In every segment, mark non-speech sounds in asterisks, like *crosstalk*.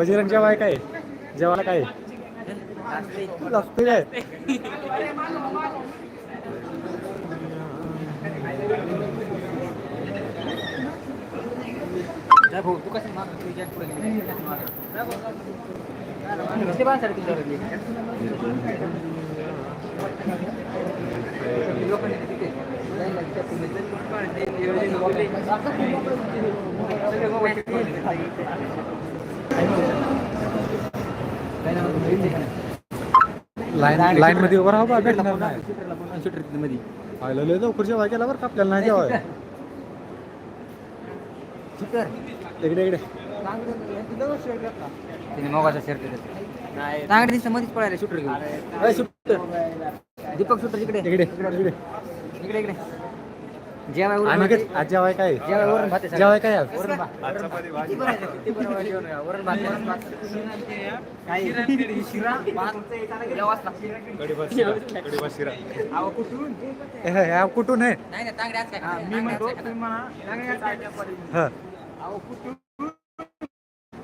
बजरंग जेवाय काय? जेवायला काय? लाईन मध्ये उभं राहा बा, भेटणार नाही. मध्ये. लय बरं का आपल्याला नाही जेवाय? इकडे इकडे. तिने मोगाचा शर्ट चांगले दिसतं मध्येच पळायला शूटर घेऊन. सुट्ट. दीपक शूटर इकडे. इकडे इकडे. इकडे इकडे. आज जेवाय काय? जेवाय वरून भात आहे जेवाय काय आज? वरून भात. वरून भात. किती बरं आहे, किती बरं आहे? जेवण आहे. वरून भात वरून भात. काही शिरा भात. जेवावंच लागतं. अहो, कुठून हे, हे, आहे? नाही नाही तांगडे आज काय? मी म्हणतो तुम्ही म्हणा. हा. अहो कुठून?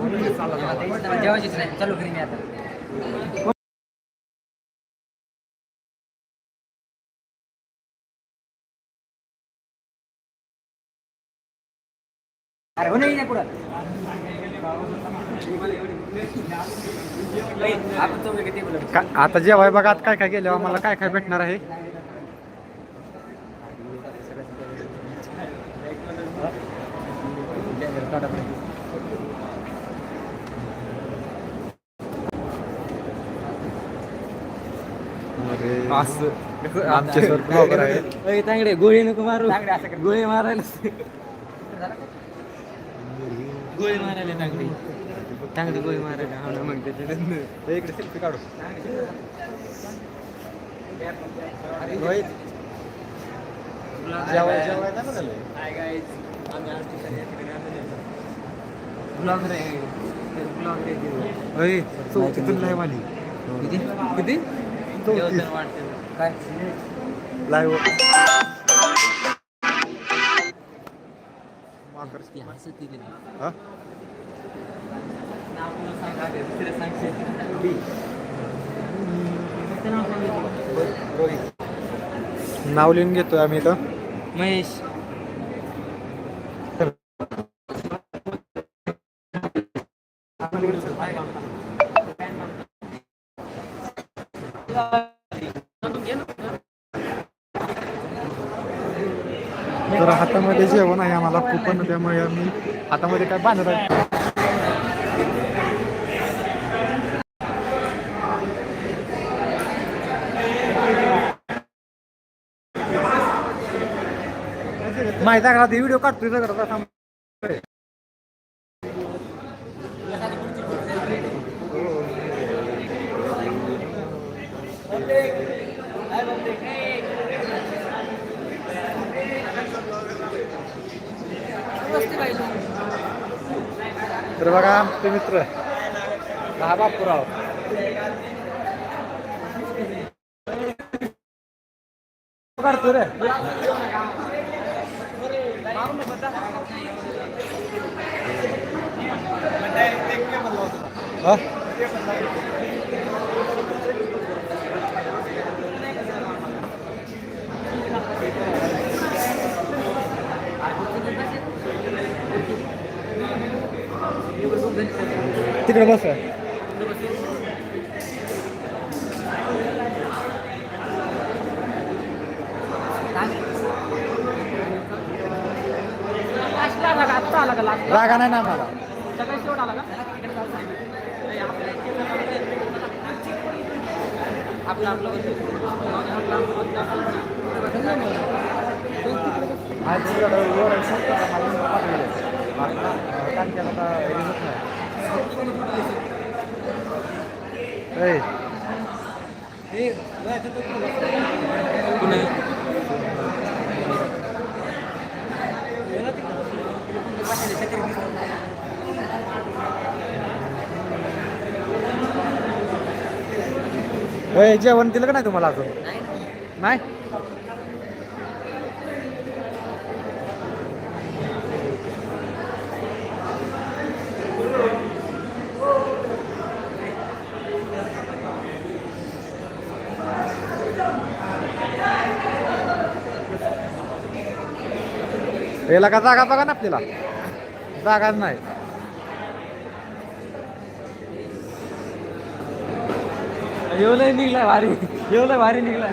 जेवायचीच नाही चालू घरी मी आता अरे हो नाही कुठं आता जेवाय बघा आता काय काय गेलं आम्हाला काय काय भेटणार आहे? आमचे सर ब्लॉगर आहे. तांगडे गोळी नको मारू. गोळी मारायला. गोळी मारायला तांगडी. तांगडी गोळी मारायला हा ना मग त्याच्यात इकडे सेल्फी काढू. रोहित. जेवाय जेवाय काय म्हणाले? अय, चौथीतून लाईव्ह आली किती? किती? काय? लाईव्ह. नाव लिहून घेतोय आम्ही इथं. महेश तर ते जेवण आहे आम्हाला कुपन त्यामुळे आम्ही हातामध्ये काय बांधत आहे. माहिती आहे का? व्हिडिओ काढतोय सगळं पाहिजे. तर बघा आमचे मित्र दहा बापूराव काढतो रे हा? तिकडे बस रागा नाही ना मला आपलं आपलं आज जेवण दिलं का नाही तुम्हाला अजून? नाही? याला का जागा बघा ना आपल्याला. जागाच नाही. येऊ निघलाय भारी. येऊ भारी निघलाय.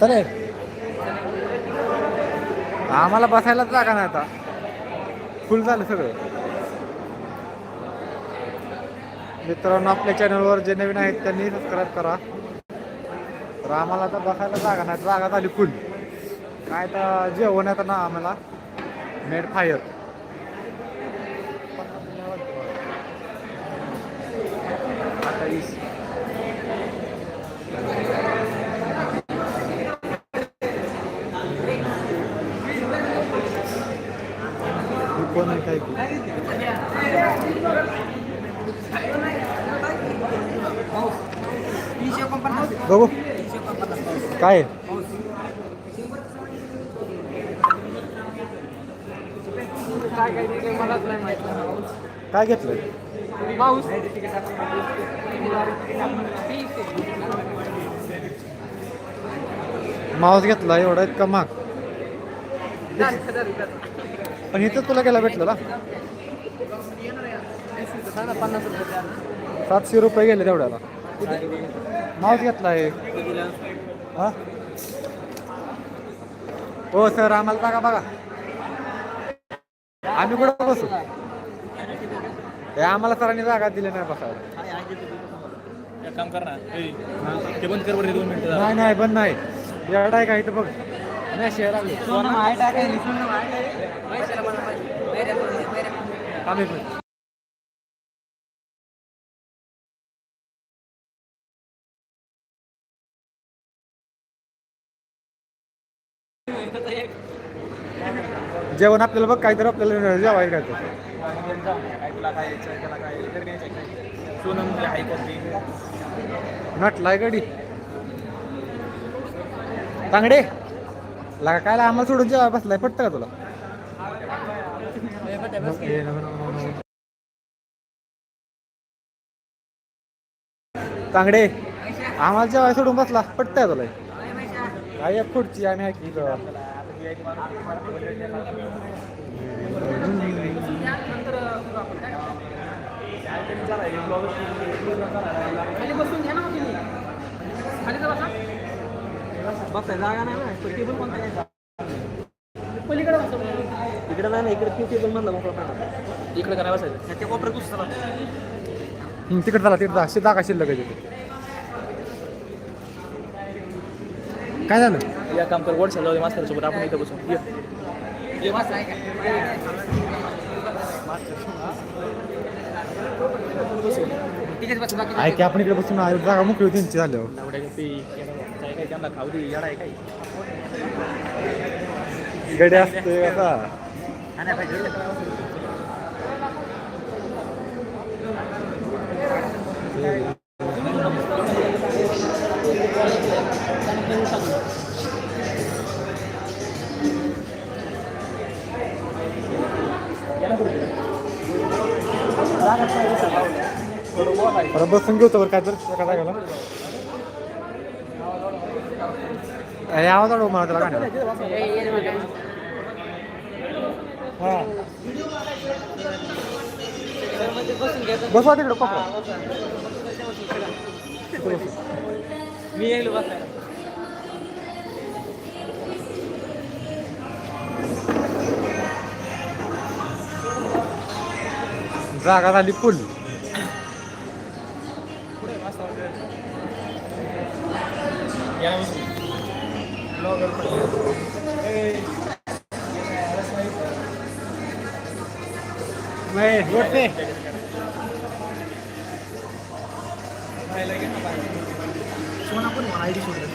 चालेल आम्हाला बसायला जागा नाही आता. फुल झालं सगळं. मित्रांनो आपल्या चॅनलवर जे नवीन आहेत त्यांनी सबस्क्राईब करा. तर आम्हाला तर बसायला जागा नाही जागा झाली फुल काय तर जेवण येतं ना आम्हाला. मेड फायर कोण आहे काय? बघू. काय? काय पाऊस माऊस घेतला एवढा इतका महाग. पण इथं तुला गेला भेटलं ना? सातशे रुपये गेले तेवढ्याला. माऊस घेतला आहे हा? हो सर आम्हाला बघा बघा. आम्ही कुठं बसू? हे आम्हाला सरांनी जागा दिली नाही बसायला. एक काम कर ना. ए, ते बंद कर बरं दोन मिनिटं नाही नाही पण नाही. एवढा आहे का इथं बघ. नाही आली. सोनं जेवण आपल्याला बघ काहीतरी आपल्याला जेवाय काय तुला काय काय नटलाय गडी. तांगडे लागा काय आम्हाला सोडून जेवाय बसलाय पटतं का तुला? तांगडे आम्हाला जेवाय सोडून बसला पटतंय तुला? एक खुर्ची आम्ही बघताय जागा नाही ना तो टेबल कोणता घ्यायचा? पलीकडे बसा इकडे नाही इकडे टेबल मोकळा इकडे बसायचं? हं, तिकडे झाला तिकडे शि- जागा शिल्लक आहे काय झालं? या काम कर वॉट्सअप जाऊ दे मास्तर सोबत आपण इथं बसू ये. बस आहे का ठीक आहे बस बाकी आहे की आपण इकडे बसून आहे, जागा मोकळी होती त्यांची झाल्यावर. काय काय त्यांना खाऊ दे येडा आहे काय? गडे असते आता. हा नाही पाहिजे परत बसून घेऊ तर काय तर. कसा गेला हे आवाज आडव मला त्याला गाण्याला हा. बसवा तिकडं कोपरा मी येईल बसायला. जागा झाली फुल. या बसू नाही सोना पण मला आयडी सोडलं.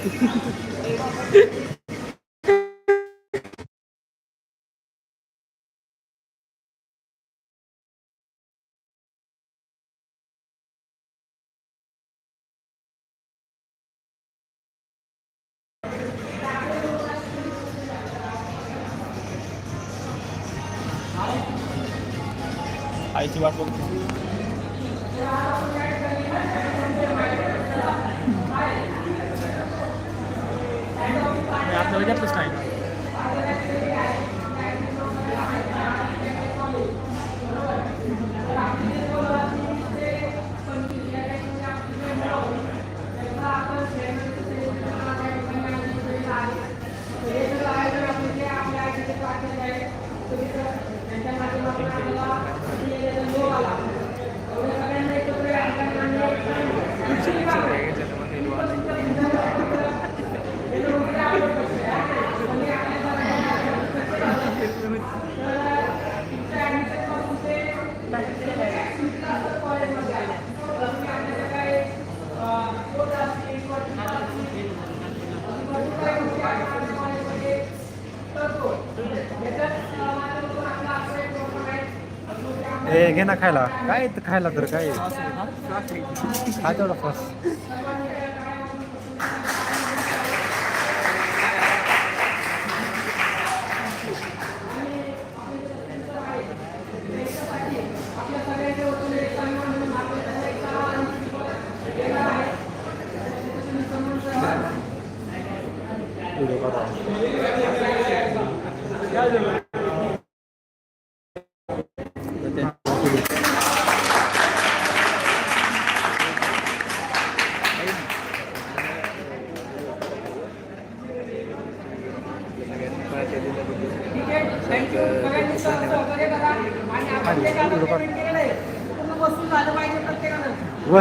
घे ना खायला. काय खायला तर काय? हा तेवढा फस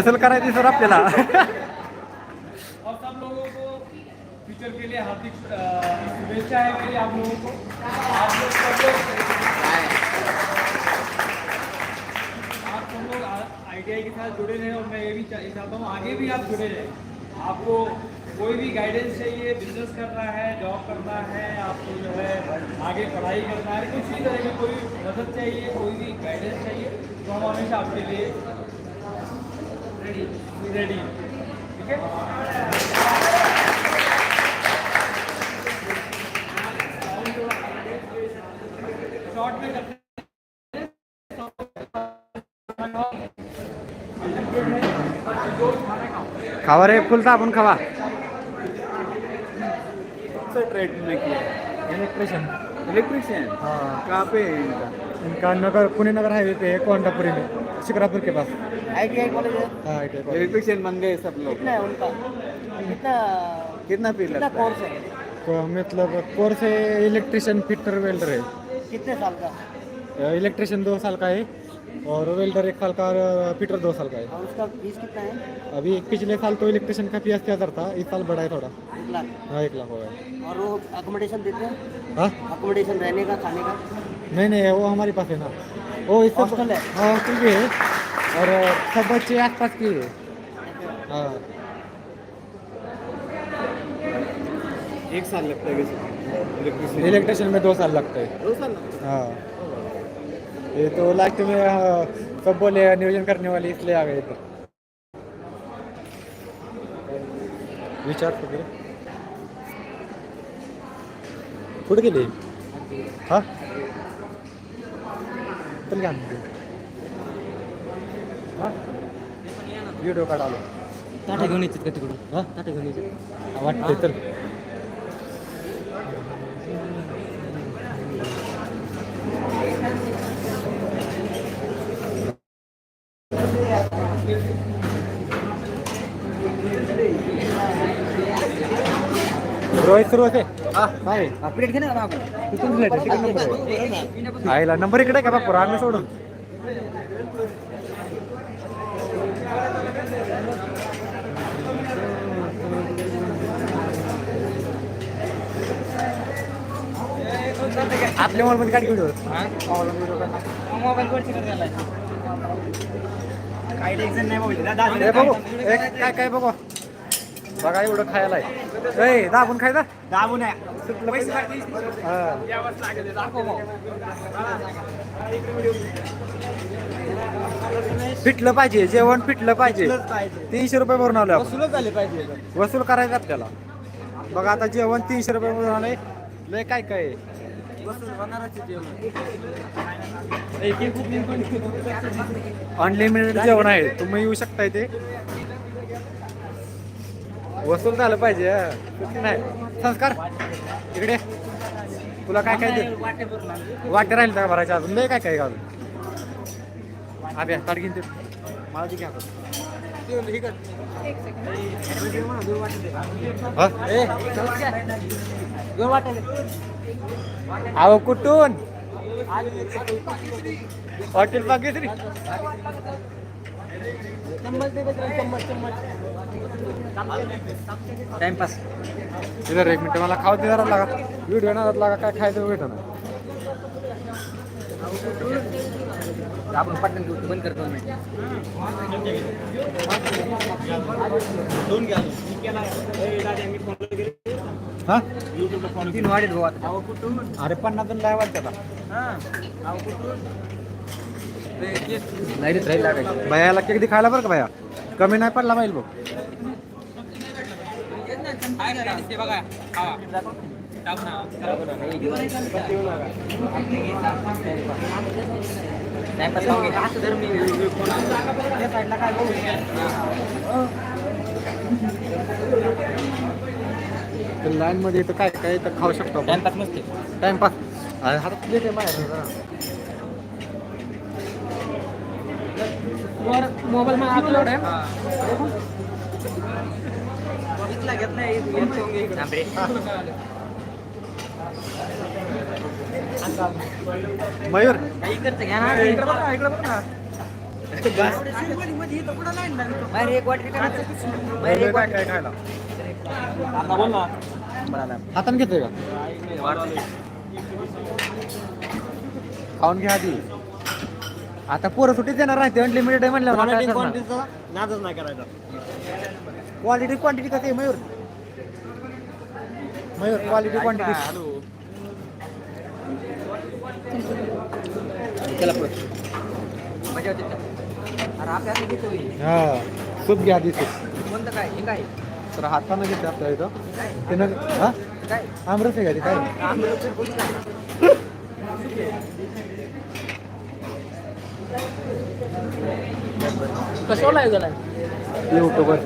वसूल करायची सर आपल्याला. *laughs* *laughs* और सब लोगों को फ्यूचर के लिए हार्दिक शुभेच्छा है मेरी आप लोगों को। आप लोग सब लोग आप सब लोग आई के साथ जुड़े रहे और मैं ये भी चाहता हूँ आगे भी आप जुड़े रहें। आपको कोई भी गाइडेंस चाहिए बिज़नेस करना है जॉब करना है आपको जो है आगे पढ़ाई करना है कुछ भी तरह की कोई मदद चाहिए कोई भी गाइडेंस चाहिए तो हम हमेशा आपके लिए रेडी रेडी ठीक है शॉर्ट में करते खावा रे फुलता आपण खावा. ट्रेड में किया इलेक्ट्रिशियन इलेक्ट्रिशियन हाँ. कहाँ पे है इनका इनका नगर पुणे नगर हाईवे पे है कोंडापुरी. में शिकरापुर के पास। आई टी आई कॉलेज है। हाँ आई टी आई इलेक्ट्रिशियन बन गए सब लोग। कितना है उनका? कितना कितना फील कितना लगता है? कोर्स है? को- मतलब कोर्स है इलेक्ट्रिशियन फिटर वेल्डर है। कितने साल का? इलेक्ट्रिशियन दो साल का है और वेल्डर एक साल का और फिटर दो साल का है। उसका फ़ीस कितना है? अभी पिछले साल तो इलेक्ट्रिशियन का फ़ीस क्या था इस साल बढ़ा है थोड़ा। एक लाख। हाँ एक लाख हो गया। और वो अकोमोडेशन देते हैं? हाँ? अकोमोडेशन रहने का खाने का? नहीं नहीं वो हमारे पास है ना। वो इस हॉस्टल है? हाँ हॉस्टल भी। है और सब बच्चे आसपास के। है। हाँ एक साल लगता है इलेक्ट्रिशियन इलेक्ट्रिशियन में दो साल लगता है। दो साल हाँ? ये तो लास्ट में हाँ, सब बोले नियोजन करने वाले इसलिए आ गए इधर विचार वगैरे कुठे गेले हा? चल घ्या. हा? व्हिडिओ काढालो ताटे घेऊन येतात का तिकडून? हा? ताटे घेऊन येतात. वाटते चल रोहित सुरू होते. काय प्लेट घे ना किती नंबर आईला नंबर इकडे का बापूर आम्ही सोडून. आपल्या मोबाईल वर चिकन झालाय काही टेन्शन नाही बघू. काय काय बघू? बघा एवढं खायला आहे. दाबून खायचा? दाबू नाही सुटलं पाहिजे. हा. पिटलं पाहिजे जेवण पिटलं पाहिजे. तीनशे रुपये भरून आलो वसूलच झाले पाहिजे वसूल करायचं आपल्याला. बघा आता जेवण तीनशे रुपये भरून आलंय. लय काय काय आहे. वसूल आहे. अनलिमिटेड जेवण आहे. तुम्ही येऊ शकता इथे वसूल झालं पाहिजे. सुट्टी नाही. संस्कार इकडे. तुला काय काय दे? वाटे राहील का भरायच्या अजून. लय काय काय घालून? अभ्या ताट घेऊन ते मला ते घ्या. अहो कुठून? हॉटेल बागेश्री चम्मच चम्मच टाइमपास इधर एक मिनिट मला खाऊ दे जरा लागा. व्हिडिओ ना लागा काय खायचं भेट ना आपण पटकन घेऊ बंद करतो मी हा? तीन वाढेत भाऊ आता. अरे पन्नास लाय वाटतं नाही रे राहील लागायचं. भयाला केक खायला बरं का भया? कमी नाही पडला पाहिजे बघ लाईन मध्ये इथं काय काय तर खाऊ शकतो टाइमपास टाइमपास हातात प्लेट आहे बाहेर जरा. मोबाईल मध्ये अपलोड आहे घेतला घेतला इकडे मयूर इकडचं घ्या ना इकडे बघा इकडे बघा बाहेर एक वाटी करायचं वर मोबाईल मध्ये अपलोड आहे. घेत नाही मयूर. हातान घेतोय काऊन घ्या आधी. आता पोरं सुट्टीच देणार नाही ते अनलिमिटेड आहे म्हणल्यावर नादच नाही करायचा. क्वालिटी क्वांटिटी कसं आहे मयूर? मयूर क्वालिटी क्वांटिटी चला पुढे. मजा होते का? अरे आपल्या हाती घेतोय हा सूप घ्या कोणतं काय? हे काय? तर हातानं घेते आपल्या इथं. हे काय? त्यानं हा? हे काय? आमरस आहे का ते काय? बोलू काय *laughs* कशावर लाईव्ह गेलाय युट्यूबर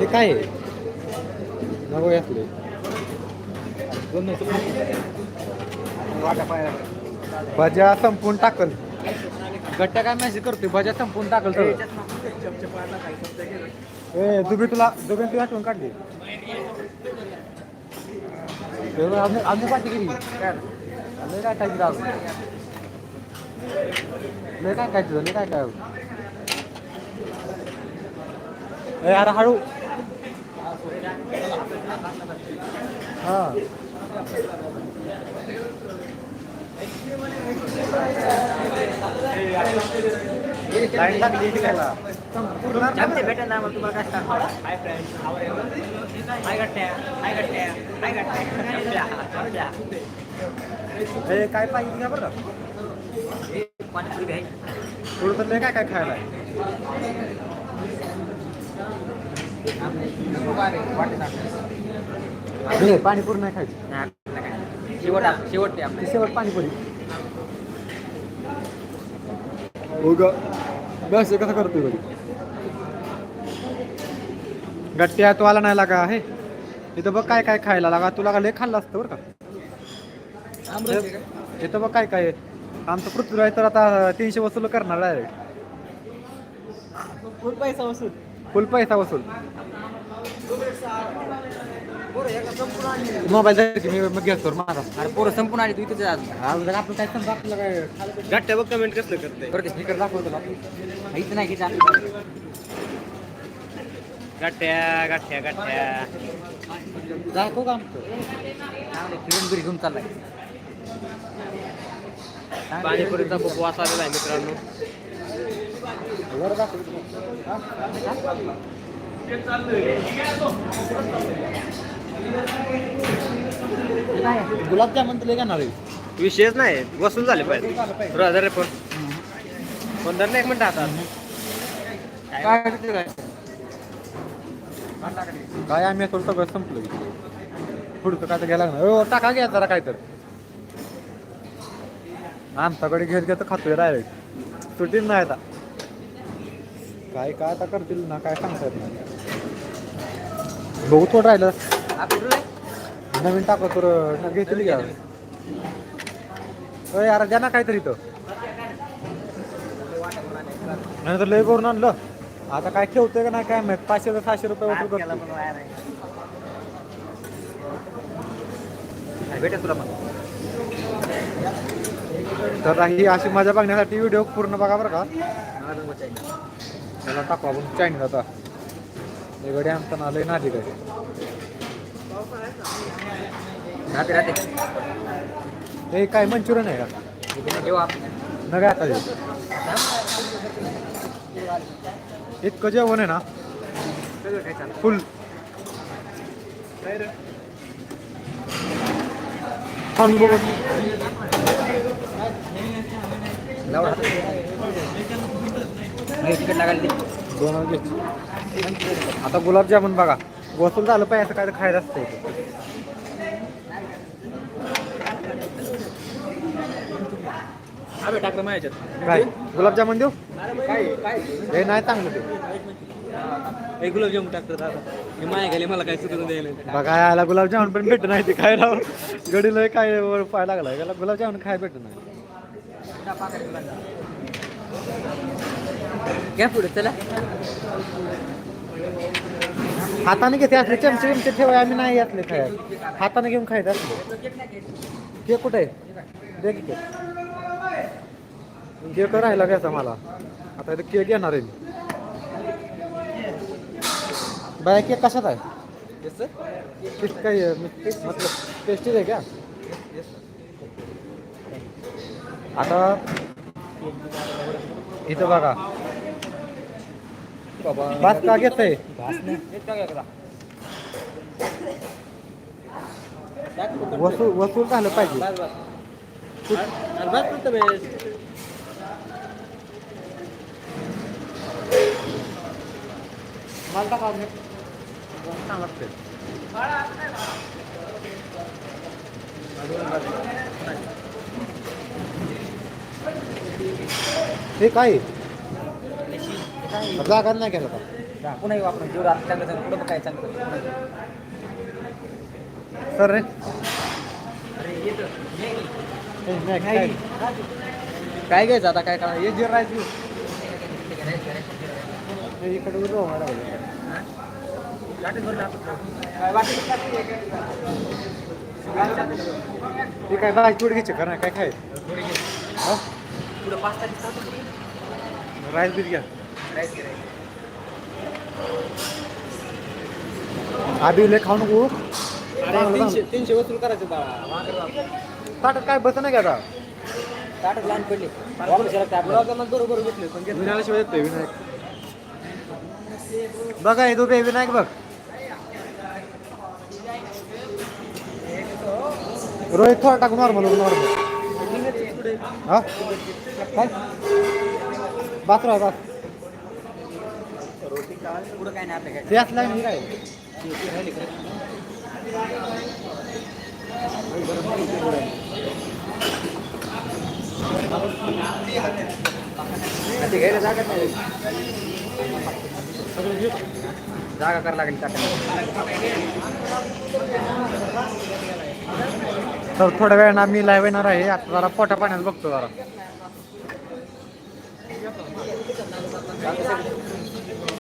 हे काय आहे? नको असले भज्या संपून टाकल. गट्ट्या काय मेसेज करतोय? भज्या संपून टाकल तर. ए दुबी तुला दुबी तुला आठवण काढली. एवढं आम्ही आम्ही पाठी केली काय लय काय काय दिलं अजून लय काय काय तुझं लय काय जामते भेटेल ना मग तुम्हाला काय सांगतो हाय फ्रेंड्स हाय गट्ट्या हाय गट्ट्या हाय गट्ट्या. गट्ट्या ए काय पाहिजे घ्या बरं? का पाणीपुरी घ्याय थोडं तर लय काय काय खायला? पाणीपुरी नाही खायची. शेवट शेवट शेवट पाणीपुरी. हो ग बस कसं करतोय बघ गट्ट्या तो आला नाही लागा हे इथं बघ काय काय खायला लागा तुला का लय खाल्लं असतं बरं का इथं बघ काय काय आहे. आमचं पृथ्वीराज तर आता तीनशे वसूल करणार आहे फुल पैसा वसूल फुल पैसा वसूल मोबाईल जायचं की मी मग घेतो माझा अरे पोरं संपून आली तू इथेच अगोदर आपलं काय समजा आपलं काय? गट्ट्या बघ कमेंट कसं करते बरं स्पीकर दाखवतो तुला इथं नाही की गठ्ठ्या गठ्ठ्या गठ्ठ्या दाखव का फिरून घरी घेऊन चाललाय. पाणीपुरीचा खूप वास आलेला आहे मित्रांनो. वर दाखव. गुलाबजामुन तुला घेणार विषयच नाही वसूल झाले पाहिजे. ब्रदर रे फोन फोन धर ना एक मिनिट आता काय काय? आम्ही थोडं सगळं संपलं पुढचं काय तर घ्यायला लागणार. हो टाका घ्या जरा काय तर आमच्याकडे घेत घेत खातोय डायरेक्ट सुटीत नाही आता. काय काय आता करतील ना काय सांगता येत नाही. बघू थोडं राहिलं. नवीन टाका तर घेतील घ्या यार द्या ना काहीतरी इथं. नाही तर लय करून आणलं. आता काय ठेवतोय का नाही काय माहीत. पाचशे ते सहाशे रुपये वसूल करतो भेटेल तुला तर ही अशी मजा बघण्यासाठी व्हिडिओ पूर्ण बघा बरं का. त्याला टाकू आपण चायनीज आता. गडी आमचा ना लय नादी काय राहते राहते. हे काय मंचुरियन आहे का? जेव्हा न काय आता? इतकं जेवण आहे ना? फुल. घे. आता गुलाबजामुन बघा. वसूल झालं पाहिजे असं काय खायला असतं काय? गुलाबजामुन देऊ? हे नाही चांगलं ते. गुलाबजामुन टाकतात आता. मी माया गेले मला काय सुचून द्यायला बघा याला गुलाबजामुन पण भेट नाही ते काय राव गडीला काय पाय लागला. याला गुलाबजामुन खाय भेट नाही. घ्या पुढे चला. हाताने घेते असले चमचे बिमचे ठेवाय आम्ही नाही यातले खाय हाताने घेऊन खायचं असले. केक कुठे? आहे दे की केक. केक राहिला घ्यायचा मला? आता इथं केक घेणार आहे मी. बाय केक कशात आहे? टेस्ट मतलब टेस्टीज आहे का? आता इथं बघा. बस का घेत आहे वसूल वसूल झालं पाहिजे. मला टाका हे काय? जागा नाही केलं का? पुन्हा आपण जेवढं आता चांगलं चांगलं पुढं काय चांगलं सर रे. काय? काय घ्यायचं आता? काय करा हे जे राईस घेऊ. इकडे मला. हे काय बाय चूड घ्यायचे का नाही काय खाय पुढं पाच तारीख राईस बीस घ्या. आधी लय खाऊ नको तीनशे तीनशे वसूल करायचं बाळा ताटात काय बस नाही का ताटच लहान पडले. बरोबर घेतले पण घेतलं. विनायला शिवाय येतोय विनायक. बघा हे दोघे विनायक बघ. रोहित थोडा टाकू नॉर्मल नॉर्मल हा? काय राहा बास पुढं काय नाही आपल्या ते असला काय ते घ्यायला जागा नाही जागा करायला लागेल तर थोड्या वेळानं आम्ही लाईव्ह येणार आहे. आता जरा पोटा पाण्यात बघतो जरा.